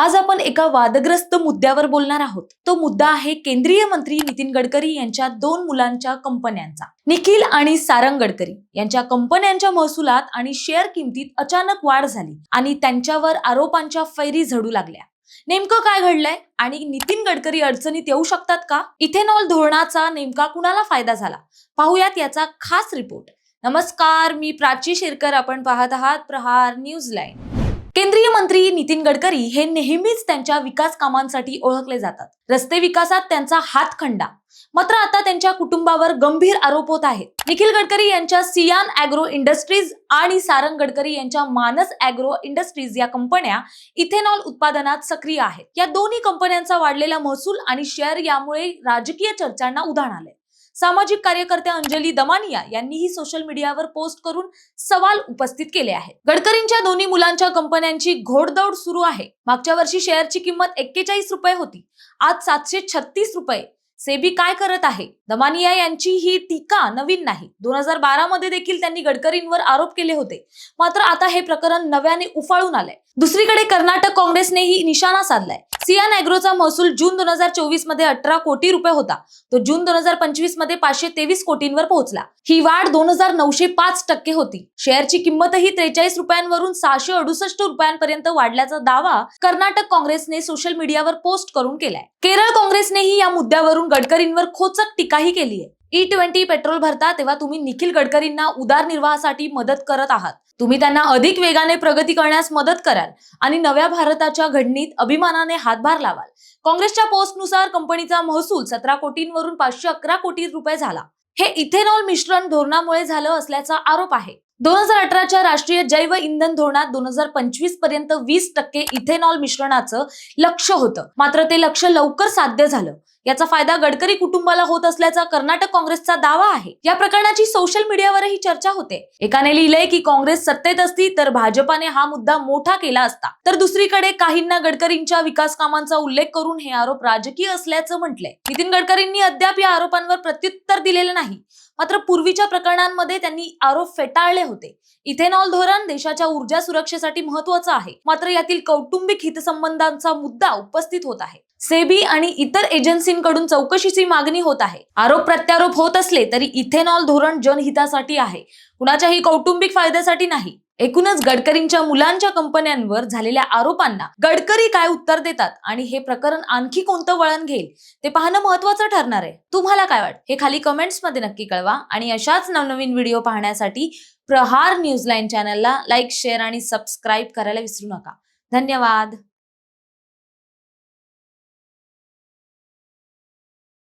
आज आपण एका वादग्रस्त मुद्द्यावर बोलणार आहोत. तो मुद्दा आहे केंद्रीय मंत्री नितीन गडकरी यांच्या दोन मुलांच्या कंपन्यांचा. निखिल आणि सारंग गडकरी यांच्या कंपन्यांच्या महसुलात आणि शेअर किमतीत अचानक वाढ झाली आणि त्यांच्यावर आरोपांच्या फैरी झडू लागल्या. नेमकं काय घडलंय? आणि नितीन गडकरी अडचणीत येऊ शकतात का? इथेनॉल धोरणाचा नेमका कुणाला फायदा झाला? पाहुयात याचा खास रिपोर्ट. नमस्कार मी प्राची शिरकर. आपण पाहत आहात प्रहार न्यूज लाईन. केंद्रीय मंत्री नितीन गडकरी हे नेहमीच त्यांच्या विकास कामांसाठी ओळखले जातात. रस्ते विकासात त्यांचा हातखंडा मात्र आता त्यांच्या कुटुंबावर गंभीर आरोप होत आहेत. निखिल गडकरी यांच्या सियान अॅग्रो इंडस्ट्रीज आणि सारंग गडकरी यांच्या मानस अॅग्रो इंडस्ट्रीज या कंपन्या इथेनॉल उत्पादनात सक्रिय आहेत. या दोन्ही कंपन्यांचा वाढलेला महसूल आणि शेअर यामुळे राजकीय चर्चांना उधाण आले सामाजिक कार्यकर्त्या अंजली दमानिया यांनीही सोशल मीडियावर पोस्ट करून सवाल उपस्थित केले आहेत. गडकरींच्या दोन्ही मुलांच्या कंपन्यांची घोडदौड सुरू आहे. मागच्या वर्षी शेअरची किंमत एक्केचाळीस रुपये होती. आज सातशे छत्तीस रुपये सेबी काय करत आहे? दमानिया यांची ही टीका नवीन नाही. दोन हजार बारा मध्ये देखील त्यांनी गडकरींवर आरोप केले होते. मात्र आता हे प्रकरण नव्याने उफाळून आलंय. दुसरीकडे कर्नाटक काँग्रेसनेही निशाणा साधलाय. सियान अॅग्रोचा महसूल जून दोन हजार चोवीसमध्ये अठरा कोटी रुपये होता. तो जून दोन हजार पंचवीसमध्ये पाचशे तेवीस कोटींवर पोहोचला. ही वाढ दोन हजार नऊशे पाच टक्के होती. शेअरची किंमतही त्रेचाळीस रुपयांवरून सहाशे अडुसष्ट रुपयांपर्यंत वाढल्याचा दावा कर्नाटक काँग्रेसने सोशल मीडियावर पोस्ट करून केलाय. केरळ काँग्रेसनेही या मुद्द्यावरून गडकरींवर खोचक टीकाही केली आहे ई ट्वेंटी पेट्रोल भरता तेव्हा तुम्ही निखिल गडकरींना उदारनिर्वाहासाठी मदत करत आहात. तुम्ही त्यांना अधिक वेगाने प्रगती करण्यास मदत कराल आणि नव्या भारताच्या घडणीत अभिमानाने हातभार लावाल. काँग्रेसच्या पोस्टनुसार कंपनीचा महसूल सतरा कोटींवरून पाचशे अकरा कोटी रुपये झाला. हे इथेनॉल मिश्रण धोरणामुळे झालं असल्याचा आरोप आहे. दोन हजार अठराच्या राष्ट्रीय जैव इंधन धोरणात दोन हजार पंचवीसपर्यंत वीस टक्के इथेनॉल मिश्रणाचं लक्ष होतं. मात्र ते लक्ष लवकर साध्य झालं. याचा फायदा गडकरी कुटुंबाला होत असल्याचा कर्नाटक काँग्रेसचा दावा आहे. या प्रकरणाची सोशल मीडियावरही चर्चा होते. एकाने लिहिलंय की काँग्रेस सत्तेत असती तर भाजपाने हा मुद्दा मोठा केला असता. तर दुसरीकडे काहींना गडकरींच्या विकास कामांचा उल्लेख करून हे आरोप राजकीय असल्याचं म्हटलंय. नितीन गडकरींनी अद्याप या आरोपांवर प्रत्युत्तर दिलेलं नाही. मात्र पूर्वीच्या प्रकरणांमध्ये त्यांनी आरोप फेटाळले होते. इथेनॉल धोरण देशाच्या ऊर्जा सुरक्षेसाठी महत्वाचं आहे. मात्र यातील कौटुंबिक हितसंबंधांचा मुद्दा उपस्थित होत आहे. सेबी आणि इतर एजन्सींकडून चौकशीची मागणी होत आहे. आरोप प्रत्यारोप होत असले तरी इथेनॉल धोरण जनहितासाठी आहे. कुणाच्याही कौटुंबिक फायद्यासाठी नाही. एकूणच गडकरींच्या मुलांच्या कंपन्यांवर झालेल्या आरोपांना गडकरी काय उत्तर देतात आणि हे प्रकरण आणखी कोणतं वळण घेईल ते पाहणं महत्वाचं ठरणार आहे. तुम्हाला काय वाट हे खाली कमेंट्समध्ये नक्की कळवा आणि अशाच नवनवीन व्हिडिओ पाहण्यासाठी प्रहार न्यूज लाईन चॅनलला लाईक शेअर आणि सबस्क्राईब करायला विसरू नका. धन्यवाद.